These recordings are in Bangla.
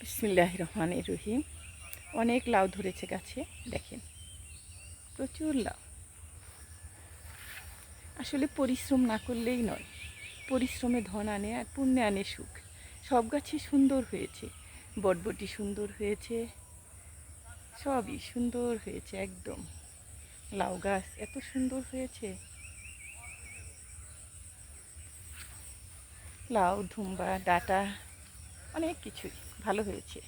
বিসমিল্লাহ রহমান রহিম অনেক লাউ ধরেছে গাছে, দেখেন। প্রচুর লাউ। আসলে পরিশ্রম না করলেই নয়। পরিশ্রমে ধন আনে আর পুণ্যে আনে সুখ। সব গাছই সুন্দর হয়েছে। বটবটি সুন্দর হয়েছে। সবই সুন্দর হয়েছে, একদম। লাউ গাছ এত সুন্দর হয়েছে। লাউ, ধুম্বা, ডাটা অনেক কিছুই, ভালো হয়েছে।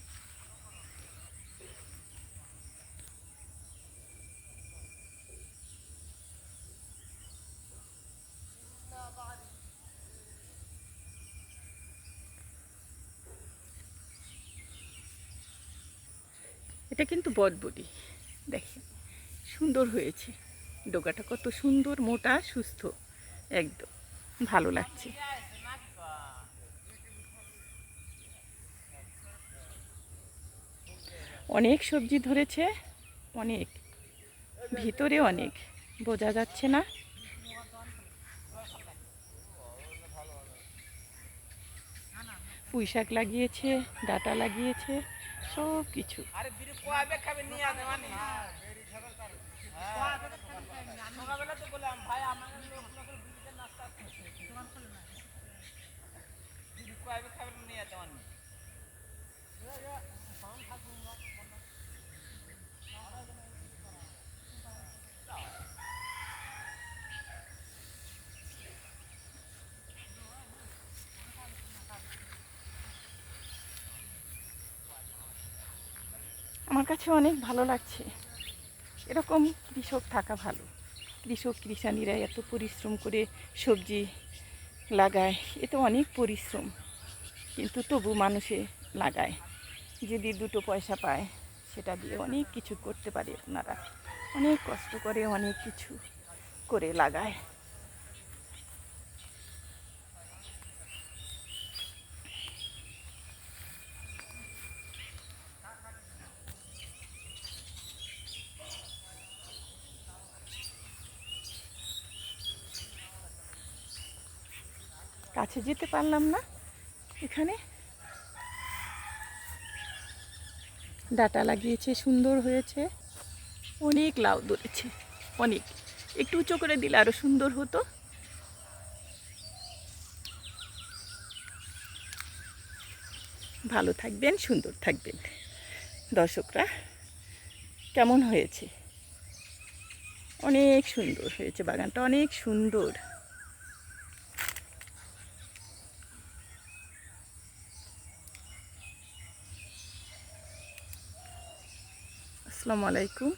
এটা কিন্তু বটবটি, দেখেন, সুন্দর হয়েছে। ডোকাটা কত সুন্দর, মোটা, সুস্থ, একদম, ভালো লাগছে। অনেক সবজি ধরেছে, অনেক। ভিতরে অনেক, বোঝা যাচ্ছে না। পুঁই শাক লাগিয়েছে, ডাটা লাগিয়েছে, সব কিছু। আরে বিড়ি আমার কাছে অনেক ভালো লাগছে। এরকম কৃষক থাকা ভালো। কৃষক, কৃষানীরা এত পরিশ্রম করে সবজি লাগায় এতে অনেক পরিশ্রম। কিন্তু তবু মানুষে লাগায়। যদি দুটো পয়সা পায়, সেটা দিয়ে অনেক কিছু করতে পারে ওনারা। অনেক কষ্ট করে অনেক কিছু করে লাগায়। কাছে যেতে পারলাম না। এখানে ডাটা লাগিয়েছে, সুন্দর হয়েছে। অনেক লাউ ধরেছে, অনেক। একটু উঁচু করে দিলে আরও সুন্দর হতো। ভালো থাকবেন, সুন্দর থাকবেন। দর্শকরা, কেমন হয়েছে? অনেক সুন্দর হয়েছে বাগানটা, অনেক সুন্দর। আসসালামু আলাইকুম।